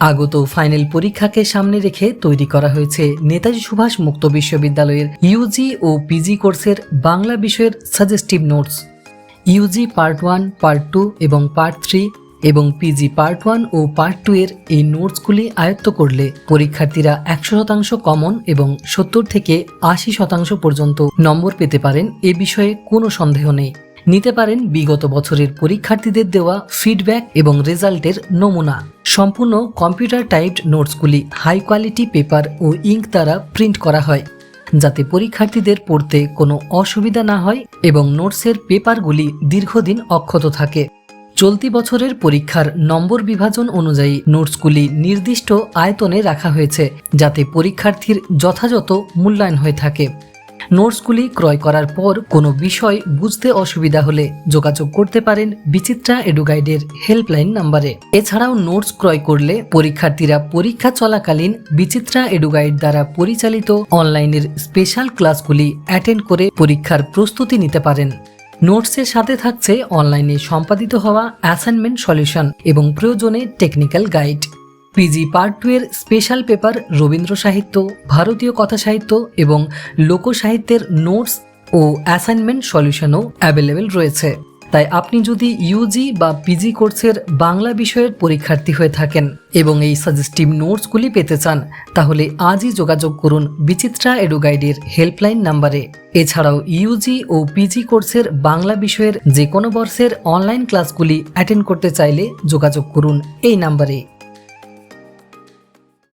আগত ফাইনাল পরীক্ষাকে সামনে রেখে তৈরি করা হয়েছে নেতাজি সুভাষ মুক্ত বিশ্ববিদ্যালয়ের ইউজি ও পিজি কোর্সের বাংলা বিষয়ের suggestive notes. UG part one, part two এবং পার্ট থ্রি এবং পিজি পার্ট ওয়ান ও পার্ট টু এর এই নোটসগুলি আয়ত্ত করলে পরীক্ষার্থীরা একশো শতাংশ কমন এবং সত্তর থেকে আশি শতাংশ পর্যন্ত নম্বর পেতে পারেন এ বিষয়ে কোনো সন্দেহ নেই। নিতে পারেন বিগত বছরের পরীক্ষার্থীদের দেওয়া ফিডব্যাক এবং রেজাল্টের নমুনা। সম্পূর্ণ কম্পিউটার টাইপড নোটসগুলি হাই কোয়ালিটি পেপার ও ইঙ্ক দ্বারা প্রিন্ট করা হয়, যাতে পরীক্ষার্থীদের পড়তে কোনো অসুবিধা না হয় এবং নোটসের পেপারগুলি দীর্ঘদিন অক্ষত থাকে। চলতি বছরের পরীক্ষার নম্বর বিভাজন অনুযায়ী নোটসগুলি নির্দিষ্ট আয়তনে রাখা হয়েছে, যাতে পরীক্ষার্থীর যথাযথ মূল্যায়ন হয়ে থাকে। নোটসগুলি ক্রয় করার পর কোনো বিষয় বুঝতে অসুবিধা হলে যোগাযোগ করতে পারেন বিচিত্রা এডুগাইডের হেল্পলাইন নাম্বারে। এছাড়াও নোটস ক্রয় করলে পরীক্ষার্থীরা পরীক্ষা চলাকালীন বিচিত্রা এডুগাইড দ্বারা পরিচালিত অনলাইনের স্পেশাল ক্লাসগুলি অ্যাটেন্ড করে পরীক্ষার প্রস্তুতি নিতে পারেন। নোটসের সাথে থাকছে অনলাইনে সম্পাদিত হওয়া অ্যাসাইনমেন্ট সলিউশন এবং প্রয়োজনে technical guide. PG part two এর স্পেশাল পেপার রবীন্দ্র সাহিত্য, ভারতীয় কথা সাহিত্য এবং লোকসাহিত্যের নোটস ও অ্যাসাইনমেন্ট সলিউশনও অ্যাভেলেবেল রয়েছে। তাই আপনি যদি ইউজি বা পিজি কোর্সের বাংলা বিষয়ের পরীক্ষার্থী হয়ে থাকেন এবং এই সাজেস্টিভ নোটসগুলি পেতে চান, তাহলে আজই যোগাযোগ করুন বিচিত্রা এডুগাইডের হেল্পলাইন নাম্বারে এছাড়াও ইউজি ও পিজি কোর্সের বাংলা বিষয়ের যে কোনো বর্ষের অনলাইন ক্লাসগুলি অ্যাটেন্ড করতে চাইলে যোগাযোগ করুন এই নাম্বারে